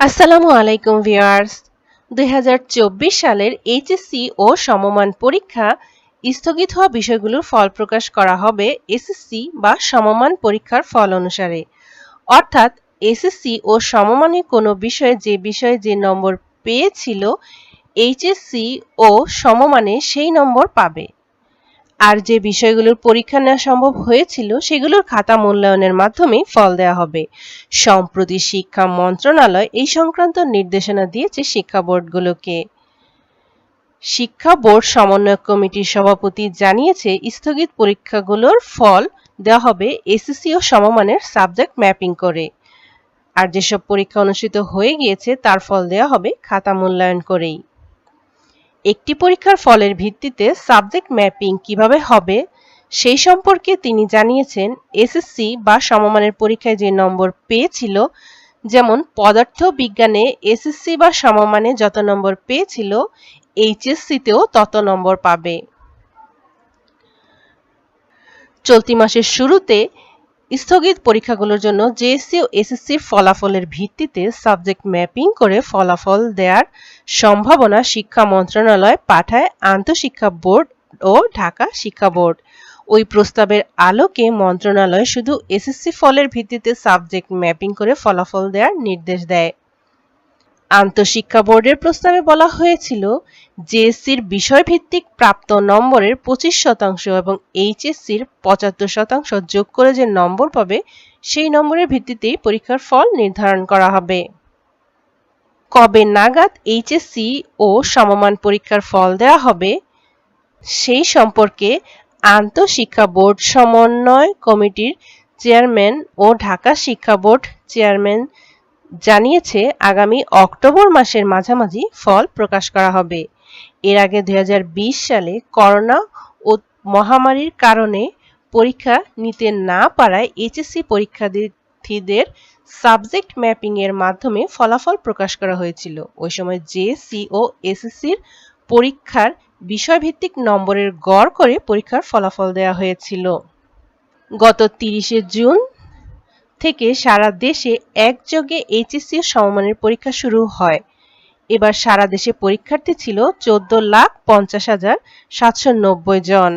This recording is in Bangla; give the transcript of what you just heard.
আসসালামু আলাইকুম ভিউয়ার্স। দু হাজার চব্বিশ সালের এইচএসসি ও সমমান পরীক্ষা স্থগিত হওয়া বিষয়গুলোর ফল প্রকাশ করা হবে এসএসসি বা সমমান পরীক্ষার ফল অনুসারে। অর্থাৎ এসএসসি ও সমমানে কোনো বিষয়ে যে বিষয়ে যে নম্বর পেয়েছিল, এইচএসসি ও সমমানে সেই নম্বর পাবে। আর যে বিষয়গুলোর পরীক্ষা নেওয়া সম্ভব হয়েছিল, সেগুলোর খাতা মূল্যায়নের মাধ্যমে ফল দেওয়া হবে। সম্প্রতি শিক্ষা মন্ত্রণালয় এই সংক্রান্ত নির্দেশনা দিয়েছে শিক্ষা বোর্ডগুলোকে। শিক্ষা বোর্ড সমন্বয় কমিটির সভাপতি জানিয়েছে, স্থগিত পরীক্ষাগুলোর ফল দেওয়া হবে এসএসসি ও সমমানের সাবজেক্ট ম্যাপিং করে। আর যেসব পরীক্ষা অনুষ্ঠিত হয়ে গিয়েছে, তার ফল দেওয়া হবে খাতা মূল্যায়ন করেই। একটি পরীক্ষার ফলের ভিত্তিতে সাবজেক্ট ম্যাপিং কীভাবে হবে, সেই সম্পর্কে তিনি জানিয়েছেন, এসএসসি বা সমমানের পরীক্ষায় যে নম্বর পেয়েছিল, যেমন পদার্থ বিজ্ঞানে এসএসসি বা সমমানে যত নম্বর পেয়েছিল, এইচএসসিতেও তত নম্বর পাবে। চলতি মাসের শুরুতে স্থগিত পরীক্ষাগুলোর জন্য জেএসসি ও এসএসসির ফলাফলের ভিত্তিতে সাবজেক্ট ম্যাপিং করে ফলাফল দেওয়ার সম্ভাবনা শিক্ষা মন্ত্রণালয় পাঠায় আন্তঃশিক্ষা বোর্ড ও ঢাকা শিক্ষা বোর্ড। ওই প্রস্তাবের আলোকে মন্ত্রণালয় শুধু এসএসসি ফলের ভিত্তিতে সাবজেক্ট ম্যাপিং করে ফলাফল দেওয়ার নির্দেশ দেয়। আন্তঃশিক্ষা বোর্ডের প্রস্তাবে বলা হয়েছিল জেএসসির বিষয়ভিত্তিক প্রাপ্ত নম্বরের পঁচিশ শতাংশ এবং এইচএসসির পঁচাত্তর শতাংশ যোগ করে যে নম্বর পাবে, সেই নম্বরের ভিত্তিতেই পরীক্ষার ফল নির্ধারণ করা হবে। কবে নাগাদ এইচএসসি ও সমমান পরীক্ষার ফল দেওয়া হবে, সেই সম্পর্কে আন্তঃশিক্ষা বোর্ড সমন্বয় কমিটির চেয়ারম্যান ও ঢাকা শিক্ষা বোর্ড চেয়ারম্যান জানিয়েছে আগামী অক্টোবর মাসের মাঝামাঝি ফল প্রকাশ করা হবে। এর আগে দুই হাজার বিশ সালে করোনা ও মহামারীর কারণে পরীক্ষা নিতে না পারায় এইচএসসি পরীক্ষার্থীদের সাবজেক্ট ম্যাপিং এর মাধ্যমে ফলাফল প্রকাশ করা হয়েছিল। ওই সময় জেএসসি ও এসএসসির পরীক্ষার বিষয়ভিত্তিক নম্বরের গড় করে পরীক্ষার ফলাফল দেওয়া হয়েছিল। গত তিরিশে জুন থেকে সারা দেশে একযোগে এইচএসসি সমমানের পরীক্ষা শুরু হয়। এবার সারা দেশে পরীক্ষার্থী ছিল চোদ্দ লাখ পঞ্চাশ হাজার সাতশো নব্বই জন।